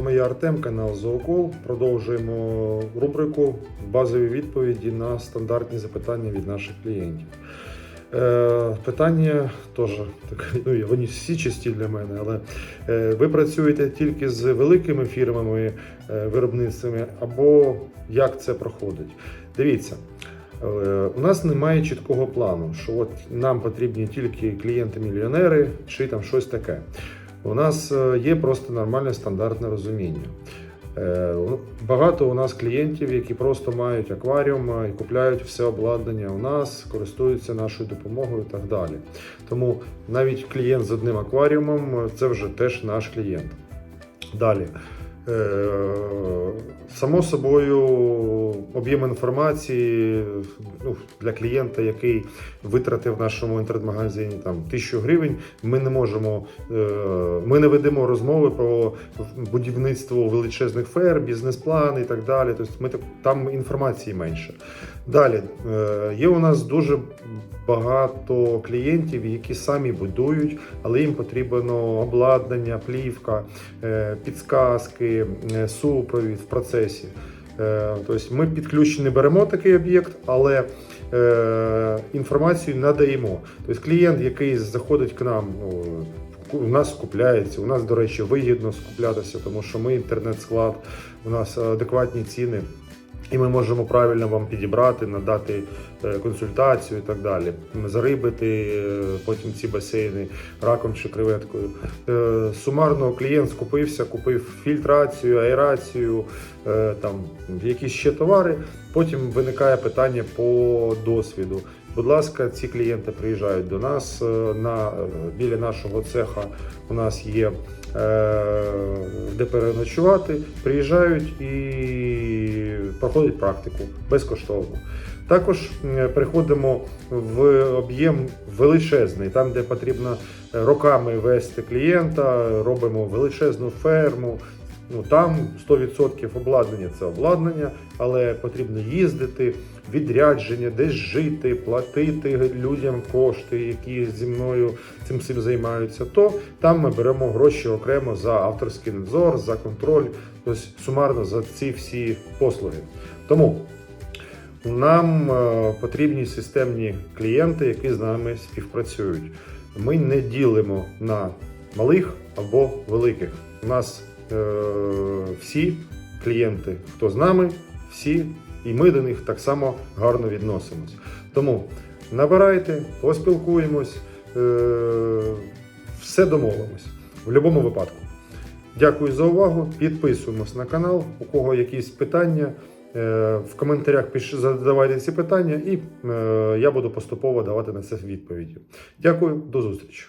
вами я Артем, канал Зоокол. Продовжуємо рубрику базові відповіді на стандартні запитання від наших клієнтів. Е, питання теж так, ну, вони всі чисті для мене, але е, ви працюєте тільки з великими фірмами, е, виробництвами, або як це проходить? Дивіться. Е, У нас немає чіткого плану, що от нам потрібні тільки клієнти-мільйонери чи там щось таке. У нас е, є просто нормальне стандартне розуміння. Е, Багато у нас клієнтів, які просто мають акваріум е, і купляють все обладнання у нас, користуються нашою допомогою і так далі. Тому навіть клієнт з одним акваріумом це вже теж наш клієнт. Далі. Е, Само собою, об'єм інформації ну, для клієнта, який витратив в нашому інтернет-магазині там тисячу гривень, ми не можемо, е, ми не ведемо розмови про будівництво величезних фер, бізнес-план і так далі. Тобто ми там інформації менше. Далі е, є у нас дуже багато клієнтів, які самі будують, але їм потрібно обладнання, плівка, підсказки, е, супровід в процесі. Е, Тобто ми підключені беремо такий об'єкт, але е, інформацію надаємо. Тобто клієнт, який заходить к нам, ну, у нас скупляється. У нас, до речі, вигідно скуплятися, тому що ми інтернет-склад, у нас адекватні ціни. І ми можемо правильно вам підібрати, надати е, консультацію і так далі. Зарибити е, потім ці басейни раком чи креветкою. Е, Сумарно клієнт скупився, купив фільтрацію, аерацію, там якісь ще товари. Потім виникає питання по досвіду. Будь ласка, ці клієнти приїжджають до нас е, на е, біля нашого цеха. У нас є е, де переночувати. Приїжджають і проходять практику безкоштовно. Також приходимо в об'єм величезний, там, де потрібно роками вести клієнта, робимо величезну ферму. Ну там 100% обладнання це обладнання, але потрібно їздити, відрядження, десь жити, платити людям кошти, які зі мною цим всім займаються. То там ми беремо гроші окремо за авторський надзор, за контроль, тобто сумарно за ці всі послуги. Тому нам е, потрібні системні клієнти, які з нами співпрацюють. Ми не ділимо на малих або великих. У нас всі клієнти, хто з нами, всі, і ми до них так само гарно відносимось. Тому набирайте, поспілкуємось, е, все домовимось в будь-якому випадку. Дякую за увагу. Підписуємось на канал. У кого якісь питання, е, в коментарях задавайте ці питання, і е, я буду поступово давати на це відповіді. Дякую, до зустрічі.